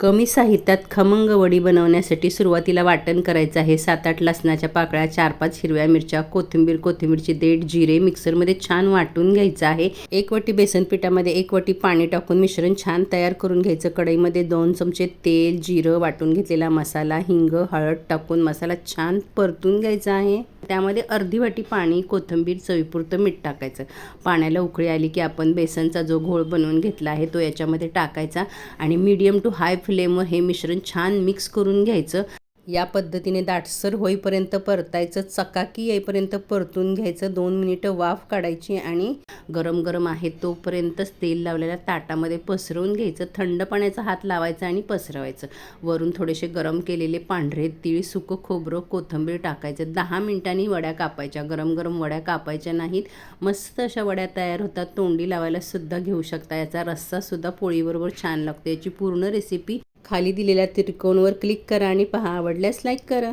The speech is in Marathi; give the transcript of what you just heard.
कमी साहित्यात खमंग वडी बनवण्यासाठी सुरुवातीला वाटण करायचं आहे. सात आठ लसणाच्या पाकळ्या चार पाच हिरव्या मिरच्या कोथिंबीर कोथिंबीरची देठ जिरे मिक्सरमध्ये छान वाटून घ्यायचं आहे. एक वटी बेसन पिठामध्ये एक वटी पाणी टाकून मिश्रण छान तयार करून घ्यायचं. कढईमध्ये दोन चमचे तेल जिरं वाटून घेतलेला मसाला हिंग हळद टाकून मसाला छान परतून घ्यायचा आहे. त्यामध्ये अर्धी वाटी पाणी कोथिंबीर चवीपुरतं मीठ टाकायचं. पाण्याला उकळी आली की आपण बेसनचा जो घोळ बनवून घेतला आहे तो याच्यामध्ये टाकायचा आणि मीडियम टू हाय फ्लेमवर हे मिश्रण छान मिक्स करून घ्यायचं. या पद्धतीने दाटसर होईपर्यंत परतायचं चकाकी येईपर्यंत परतून घ्यायचं दोन मिनिटं वाफ काढायची आणि गरम गरम आहे तोपर्यंतच तेल लावलेल्या ताटामध्ये पसरवून घ्यायचं थंड पाण्याचा हात लावायचा आणि पसरवायचं. वरून थोडेसे गरम केलेले पांढरे तीळ सुकं खोबरं कोथिंबीर टाकायचं. दहा मिनिटांनी वड्या कापायच्या. गरम गरम वड्या कापायच्या नाहीत. मस्त अशा वड्या तयार होतात. तोंडी लावायला सुद्धा घेऊ शकता. याचा रस्सासुद्धा पोळीबरोबर छान लागतो. याची पूर्ण रेसिपी खाली दिलेल्या त्रिकोणवर क्लिक करा आणि पहा आवडल्यास लाईक करा.